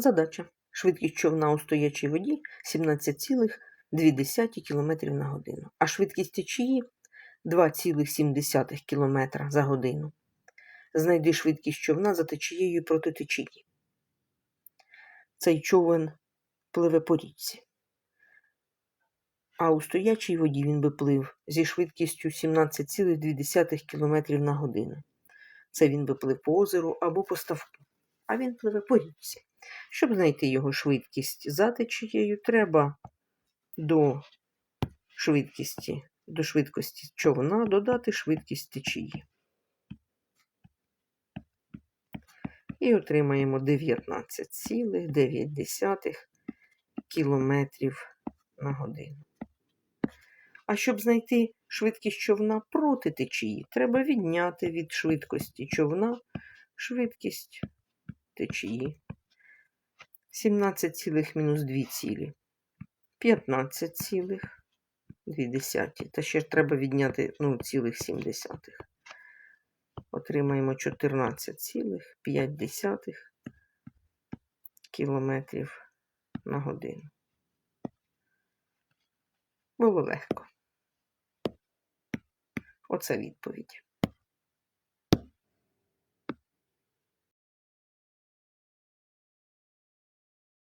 Задача. Швидкість човна у стоячій воді 17,2 км на годину, а швидкість течії 2,7 км за годину. Знайди швидкість човна за течією проти течії. Цей човен пливе по річці. А у стоячій воді він би плив зі швидкістю 17,2 км на годину. Це він би плив по озеру або по ставку. А він пливе по річці. Щоб знайти його швидкість за течією, треба до швидкості, до швидкості човна додати швидкість течії. І отримаємо 19,9 км на годину. А щоб знайти швидкість човна проти течії, треба відняти від швидкості човна швидкість течії. 17 цілих мінус 2 цілі. 15 цілих 2. Та ще треба відняти 0,7. Отримаємо 14,5 кілометрів на годину. Було легко. Оце відповідь.